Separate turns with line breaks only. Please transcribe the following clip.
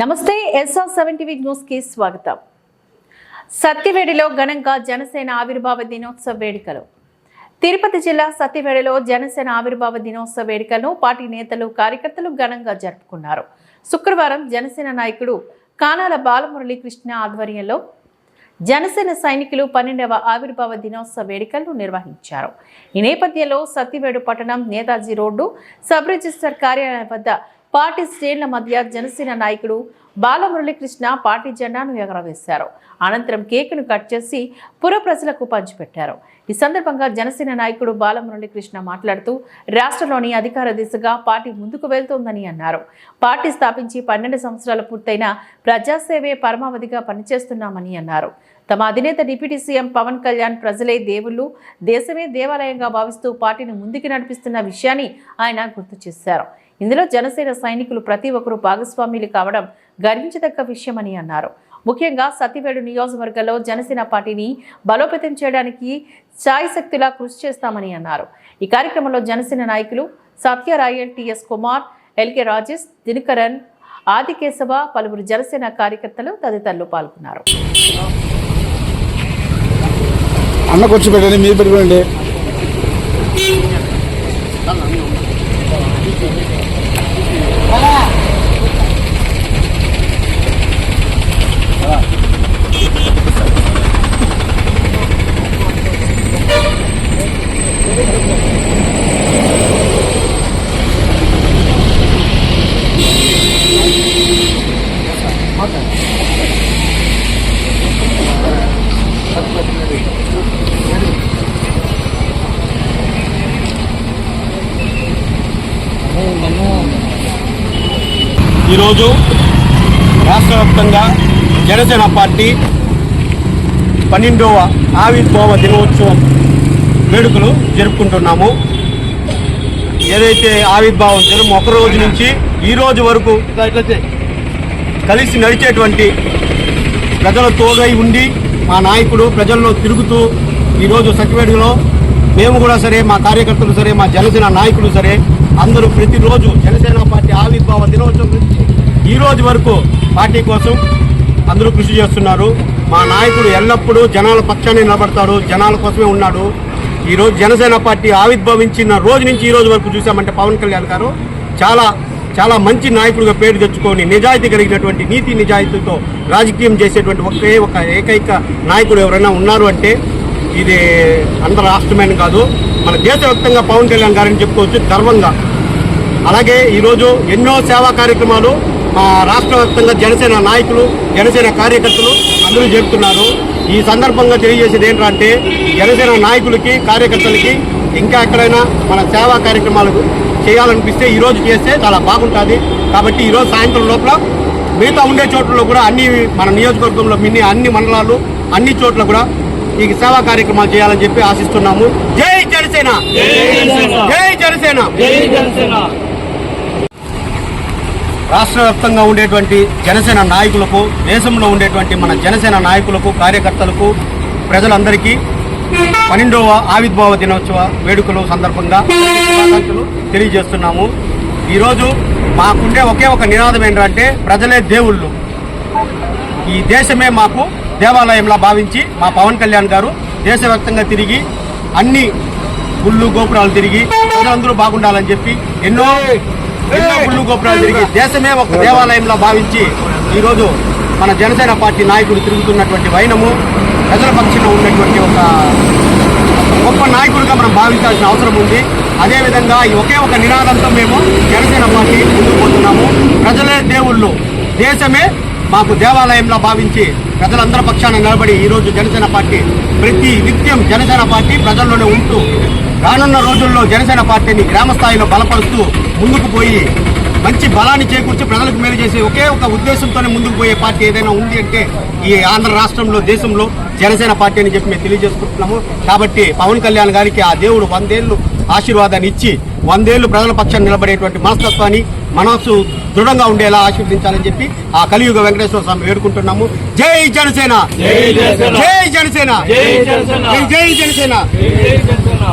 నమస్తే SR seven TV న్యూస్కి స్వాగతం. సత్యవేడిలో ఘనంగా జనసేన ఆవిర్భావ దినోత్సవ వేడుకలు. తిరుపతి జిల్లా సత్యవేడలో జనసేన ఆవిర్భావ దినోత్సవ వేడుకలను పార్టీ నేతలు కార్యకర్తలు ఘనంగా జరుపుకున్నారు. శుక్రవారం జనసేన నాయకుడు కానాల బాలమురళీకృష్ణ ఆధ్వర్యంలో జనసేన సైనికులు పన్నెండవ ఆవిర్భావ దినోత్సవ వేడుకలను నిర్వహించారు. ఈ నేపథ్యంలో సత్యవేడు పట్టణం నేతాజీ రోడ్డు సబ్ రిజిస్టర్ కార్యాలయం వద్ద పార్టీ శ్రేణుల మధ్య జనసేన నాయకుడు బాలమురళీకృష్ణ పార్టీ జెండాను ఎగరవేశారు. అనంతరం కేకును కట్ చేసి పుర ప్రజలకు పంచిపెట్టారు. ఈ సందర్భంగా జనసేన నాయకుడు బాలమురళీకృష్ణ మాట్లాడుతూ రాష్ట్రంలోని అధికార దిశగా పార్టీ ముందుకు వెళ్తోందని అన్నారు. పార్టీ స్థాపించి పన్నెండు సంవత్సరాలు పూర్తయిన ప్రజాసేవే పరమావధిగా పనిచేస్తున్నామని అన్నారు. తమ అధినేత డిప్యూటీ సీఎం పవన్ కళ్యాణ్ ప్రజలే దేవుళ్ళు దేశమే దేవాలయంగా భావిస్తూ పార్టీని ముందుకు నడిపిస్తున్న విషయాన్ని ఆయన గుర్తు చేశారు. ఇందులో జనసేన సైనికులు ప్రతి ఒక్కరూ భాగస్వామ్యులు కావడం గర్వించదగ్గ విషయమని అన్నారు. ముఖ్యంగా సతివేడు నియోజకవర్గంలో జనసేన పార్టీని బలోపేతం చేయడానికి శక్తిలా కృషి చేస్తామని అన్నారు. ఈ కార్యక్రమంలో జనసేన నాయకులు Satyarayal T S Kumar L K Rajesh Dinakaran Adikesava పలువురు జనసేన కార్యకర్తలు తదితరులు పాల్గొన్నారు.
అన్న కూర్చోబెట్టండి మీరు పెట్టుకోండి.
ఈరోజు రాష్ట్ర వ్యాప్తంగా జనసేన పార్టీ పన్నెండవ ఆవిర్భావ దినోత్సవం వేడుకలు జరుపుకుంటున్నాము. ఏదైతే ఆవిర్భావం దినం ఒక రోజు నుంచి ఈ రోజు వరకు కలిసి నడిచేటువంటి ప్రజల తోగై ఉండి మా నాయకుడు ప్రజల్లో తిరుగుతూ ఈరోజు సత్యవేడులో మేము కూడా సరే మా కార్యకర్తలు సరే మా జనసేన నాయకులు సరే అందరూ ప్రతిరోజు జనసేన పార్టీ ఆవిర్భావ దినోత్సవం నుంచి ఈ రోజు వరకు పార్టీ కోసం అందరూ కృషి చేస్తున్నారు. మా నాయకుడు ఎల్లప్పుడూ జనాల పక్షాన్ని నిలబడతాడు జనాల కోసమే ఉన్నాడు. ఈరోజు జనసేన పార్టీ ఆవిర్భవించిన రోజు నుంచి ఈ రోజు వరకు చూసామంటే పవన్ కళ్యాణ్ గారు చాలా చాలా మంచి నాయకుడిగా పేరు తెచ్చుకొని నిజాయితీ కలిగినటువంటి నీతి నిజాయితీతో రాజకీయం చేసేటువంటి ఒకే ఒక ఏకైక నాయకుడు ఎవరైనా ఉన్నారు అంటే ఇది అందరు రాష్ట్రమైన కాదు మన దేశవ్యాప్తంగా పవన్ కళ్యాణ్ గారని చెప్పుకోవచ్చు గర్వంగా అలాగే ఈరోజు ఎన్నో సేవా కార్యక్రమాలు మా రాష్ట్ర వ్యాప్తంగా జనసేన నాయకులు జనసేన కార్యకర్తలు అందరూ జరుపుతున్నారు. ఈ సందర్భంగా తెలియజేసేది ఏంటంటే జనసేన నాయకులకి కార్యకర్తలకి ఇంకా ఎక్కడైనా మన సేవా కార్యక్రమాలు చేయాలనిపిస్తే ఈ రోజు చేస్తే చాలా బాగుంటుంది. కాబట్టి ఈరోజు సాయంత్రం లోపల మిగతా ఉండే చోట్లలో కూడా అన్ని మన నియోజకవర్గంలో మిన్ని అన్ని మండలాలు అన్ని చోట్ల కూడా ఈ సేవా కార్యక్రమాలు చేయాలని చెప్పి ఆశిస్తున్నాము. జై జనసేన! జై జనసేన! రాష్ట్ర వ్యాప్తంగా ఉండేటువంటి జనసేన నాయకులకు దేశంలో ఉండేటువంటి మన జనసేన నాయకులకు కార్యకర్తలకు ప్రజలందరికీ పన్నెండవ ఆవిర్భావ దినోత్సవ వేడుకలు సందర్భంగా తెలియజేస్తున్నాము. ఈరోజు మాకుండే ఒకే ఒక నినాదం ఏంటంటే ప్రజలే దేవుళ్ళు. ఈ దేశమే మాకు దేవాలయంలా భావించి మా పవన్ కళ్యాణ్ గారు దేశవ్యాప్తంగా తిరిగి అన్ని గుళ్ళు గోపురాలు తిరిగి ప్రజలందరూ బాగుండాలని చెప్పి ఎన్నో ఎన్నో గుళ్ళు తిరిగి దేశమే ఒక దేవాలయంలా భావించి ఈరోజు మన జనసేన పార్టీ నాయకుడు తిరుగుతున్నటువంటి వైనము ప్రజల పక్షాన ఉన్నటువంటి ఒక గొప్ప నాయకుడిగా మనం భావించాల్సిన అవసరం ఉంది. అదేవిధంగా ఈ ఒకే ఒక నినాదంతో మేము జనసేన పార్టీ ముందుకు పోతున్నాము. ప్రజలే దేవుళ్ళు. దేశమే మాకు దేవాలయంలో భావించి ప్రజలందరి పక్షాన నిలబడి ఈరోజు జనసేన పార్టీ ప్రతి నిత్యం జనసేన పార్టీ ప్రజల్లోనే ఉంటూ రానున్న రోజుల్లో జనసేన పార్టీని గ్రామ స్థాయిలో బలపరుస్తూ ముందుకు పోయి మంచి బలాన్ని చేకూర్చి ప్రజలకు మేలు చేసే ఒకే ఒక ఉద్దేశంతోనే ముందుకు పోయే పార్టీ ఏదైనా ఉంది అంటే ఈ ఆంధ్ర రాష్ట్రంలో దేశంలో జనసేన పార్టీ అని చెప్పి మేము తెలియజేసుకుంటున్నాము. కాబట్టి పవన్ కళ్యాణ్ గారికి ఆ దేవుడు వందేళ్ళు ఆశీర్వాదాన్ని ఇచ్చి వందేళ్ళు ప్రజల పక్షాన్ని నిలబడేటువంటి మనస్తత్వాన్ని మనస్సు దృఢంగా ఉండేలా ఆశీర్వదించాలని చెప్పి ఆ కలియుగ వెంకటేశ్వర స్వామి వేడుకుంటున్నాము. జై జనసేన! జై జనసేన! జై జనసేన! జై జనసేన!